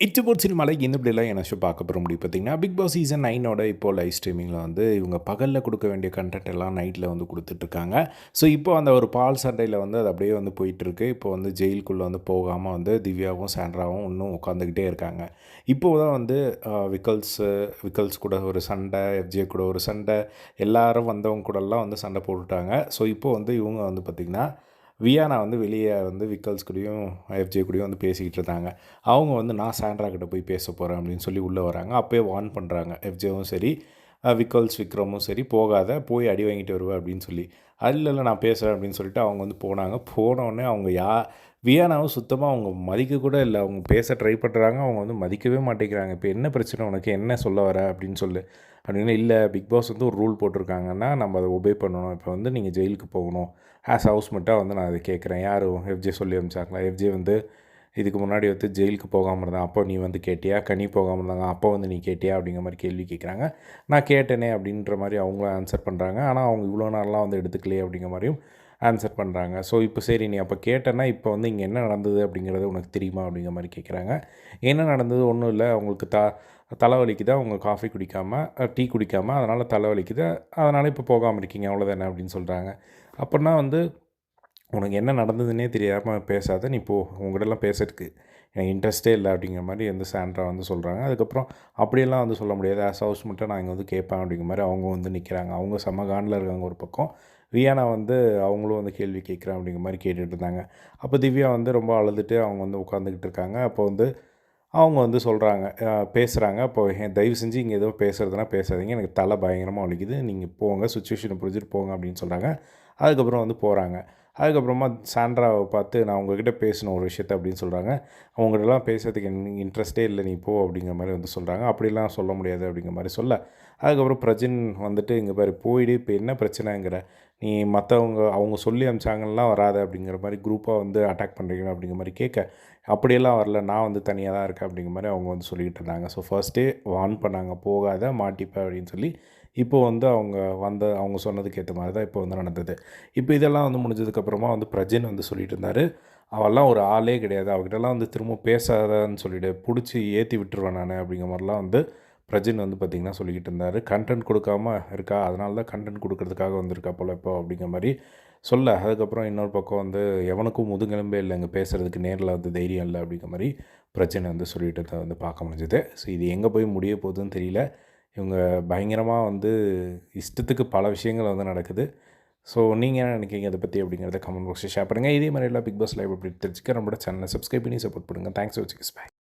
இட்டுபோட் சினிமாவில் இந்த இப்படிலாம் என்ன ஷோ பார்க்க போகிற முடியும் பார்த்தீங்கன்னா பிக் பாஸ் சீசன் நைனோட இப்போ லைவ் ஸ்ட்ரீமிங்கில் வந்து இவங்க பகலில் கொடுக்க வேண்டிய கண்டென்ட் எல்லாம் நைட்டில் வந்து கொடுத்துட்ருக்காங்க ஸோ இப்போ அந்த ஒரு பால் சண்டையில் வந்து அது அப்படியே வந்து போயிட்டுருக்கு இப்போ வந்து ஜெயிலுக்குள்ளே வந்து போகாமல் வந்து திவ்யாவும் சாண்ட்ராவும் இன்னும் உட்காந்துக்கிட்டே இருக்காங்க இப்போ தான் வந்து விக்கல்ஸு விக்கல்ஸ் கூட ஒரு சண்டை எஃப்ஜே கூட ஒரு சண்டை எல்லாரும் வந்தவங்க கூடலாம் வந்து சண்டை போட்டுட்டாங்க ஸோ இப்போ வந்து இவங்க வந்து பார்த்திங்கன்னா வியானா வந்து வெளியே வந்து விக்கல்ஸ் கூடயும் எஃப்ஜே கூடயும் வந்து பேசிக்கிட்டு இருந்தாங்க. அவங்க வந்து நான் சாண்ட்ரா கிட்ட போய் பேச போகிறேன் அப்படின்னு சொல்லி உள்ளே வராங்க. அப்போயே வார்ன் பண்ணுறாங்க எஃப்ஜேவும் சரி விக்கல்ஸ் விக்ரமும் சரி போகாத போய் அடி வாங்கிட்டு வருவேன் அப்படின்னு சொல்லி. அதில் இல்லை நான் பேசுகிறேன் அப்படின்னு சொல்லிட்டு அவங்க வந்து போனாங்க. போனோடனே அவங்க யா வியானாவும் சுத்தமாக அவங்க மதிக்க கூட இல்லை. அவங்க பேச ட்ரை பண்ணுறாங்க அவங்க வந்து மதிக்கவே மாட்டேங்கிறாங்க. இப்போ என்ன பிரச்சனை? உனக்கு என்ன சொல்ல வர? அப்படின்னு சொல்லு. அப்படின்னு இல்லை பிக் பாஸ் வந்து ஒரு ரூல் போட்டிருக்காங்கன்னா நம்ம அதை ஒபே பண்ணணும். இப்போ வந்து நீங்கள் ஜெயிலுக்கு போகணும். ஆஸ் மட்டும் வந்து நான் அதை கேட்குறேன். யார்? எஃப்ஜே சொல்லி அனுப்பிச்சாங்களா? எஃப்ஜே வந்து இதுக்கு முன்னாடி வந்து ஜெயிலுக்கு போகாமல் இருந்தான் அப்போ நீ வந்து கேட்டியா? கனி போகாமல் இருந்தாங்க அப்போ வந்து நீ கேட்டியா? அப்படிங்கிற மாதிரி கேள்வி கேட்குறாங்க நான் கேட்டேனே அப்படின்ற மாதிரி அவங்களும் ஆன்சர் பண்ணுறாங்க ஆனால் அவங்க இவ்வளோ நாளெலாம் வந்து எடுத்துக்கலையே அப்படிங்கிற மாதிரியும் ஆன்சர் பண்ணுறாங்க ஸோ இப்போ சரி நீ அப்போ கேட்டேன்னா இப்போ வந்து இங்கே என்ன நடந்தது அப்படிங்கிறது உனக்கு தெரியுமா? அப்படிங்கிற மாதிரி கேட்குறாங்க என்ன நடந்தது? ஒன்றும் இல்லை. அவங்களுக்கு த தலைவலிக்குது அவங்க காஃபி குடிக்காமல் டீ குடிக்காமல் அதனால் தலைவலிக்குது அதனால் இப்போ போகாமல் இருக்கீங்க. அவ்வளோதானே அப்படின்னு சொல்கிறாங்க அப்படின்னா வந்து உனக்கு என்ன நடந்ததுன்னே தெரியாமல் பேசாத நீ போ உங்கள்கிட்டலாம் பேசுறதுக்கு எனக்கு இன்ட்ரெஸ்ட்டே இல்லை அப்படிங்கிற மாதிரி வந்து சாண்ட்ரா வந்து சொல்கிறாங்க அதுக்கப்புறம் அப்படியெல்லாம் வந்து சொல்ல முடியாது. ஆஸ் ஹவுஸ் மட்டும் நான் இங்கே வந்து கேட்பேன் அப்படிங்கிற மாதிரி அவங்க வந்து நிற்கிறாங்க அவங்க செம்ம காண்டில் இருக்காங்க ஒரு பக்கம். வியானா வந்து அவங்களும் வந்து கேள்வி கேட்குறேன் அப்படிங்கிற மாதிரி கேட்டுட்டு இருந்தாங்க. அப்போ திவ்யா வந்து ரொம்ப அழுதுட்டு அவங்க வந்து உட்காந்துக்கிட்டு இருக்காங்க. அப்போ வந்து அவங்க வந்து சொல்கிறாங்க பேசுகிறாங்க அப்போ தயவு செஞ்சு இங்கே ஏதோ பேசுகிறதுனா பேசாதீங்க. எனக்கு தலை பயங்கரமாக வலிக்குது. நீங்கள் போங்க. சுச்சுவேஷனை புரிஞ்சுட்டு போங்க அப்படின்னு சொல்கிறாங்க அதுக்கப்புறம் வந்து போகிறாங்க அதுக்கப்புறமா சாண்ட்ராவை பார்த்து நான் உங்ககிட்ட பேசணும் ஒரு விஷயத்த அப்படின்னு சொல்கிறாங்க அவங்ககிட்டலாம் பேசுறதுக்கு இன்ட்ரெஸ்டே இல்லை நீ போ அப்படிங்கிற மாதிரி வந்து சொல்கிறாங்க அப்படிலாம் சொல்ல முடியாது அப்படிங்கிற மாதிரி சொல்ல. அதுக்கப்புறம் பிரஜின் வந்துட்டு இங்கே பாரு போயிடு இப்போ என்ன பிரச்சனைங்கிற? நீ மற்றவங்க அவங்க சொல்லி அமிச்சாங்கலாம் வராத அப்படிங்கிற மாதிரி குரூப்பாக வந்து அட்டாக் பண்ணுறீங்க அப்படிங்கிற மாதிரி கேட்க. அப்படியெல்லாம் வரல நான் வந்து தனியாக தான் இருக்கேன் அப்படிங்கிற மாதிரி அவங்க வந்து சொல்லிகிட்டு இருந்தாங்க. ஸோ ஃபர்ஸ்ட்டே வார்ன் பண்ணாங்க போகாத மாட்டிப்பேன் அப்படின்னு சொல்லி இப்போ வந்து அவங்க வந்த அவங்க சொன்னதுக்கு ஏற்ற மாதிரி தான் இப்போ வந்து நடந்தது. இப்போ இதெல்லாம் வந்து முடிஞ்சதுக்கப்புறமா வந்து பிரஜின் வந்து சொல்லிட்டு இருந்தார். அவெல்லாம் ஒரு ஆளே கிடையாது. அவகிட்டலாம் வந்து திரும்ப பேசாதன்னு சொல்லிவிடு பிடிச்சி ஏற்றி விட்டுருவேன் நான் அப்படிங்கிற மாதிரிலாம் வந்து பிரஜின் வந்து பார்த்திங்கன்னா சொல்லிக்கிட்டு இருந்தார். கண்டென்ட் கொடுக்காம இருக்கா? அதனால தான் கண்டென்ட் கொடுக்கறதுக்காக வந்திருக்கா போல் இப்போ அப்படிங்கிற மாதிரி சொல்ல. அதுக்கப்புறம் இன்னொரு பக்கம் வந்து எவனுக்கும் முதுகெலும்பே இல்லை. இங்கே பேசுகிறதுக்கு நேரில் வந்து தைரியம் இல்லை அப்படிங்கிற மாதிரி பிரச்சனை வந்து சொல்லிட்டு வந்து பார்க்க முடிஞ்சது. ஸோ இது எங்கே போய் முடிய போகுதுன்னு தெரியல. இவங்க பயங்கரமாக வந்து இஷ்டத்துக்கு பல விஷயங்கள் வந்து நடக்குது. ஸோ நீங்கள் என்ன நினைக்கிறீங்க? அதை பற்றி அப்படிங்கிறத கமெண்ட் பாக்ஸில் ஷேர் பண்ணுங்கள் இதே மாதிரி எல்லாம் பிக் பாஸ் லைவ் அப்படி தெரிஞ்சுக்க நம்மளோட சேனலை சப்ஸ்கிரைப் பண்ணி சப்போர்ட் பண்ணுங்கள் தேங்க்ஸ் வச்சுக்கஸ் பாய்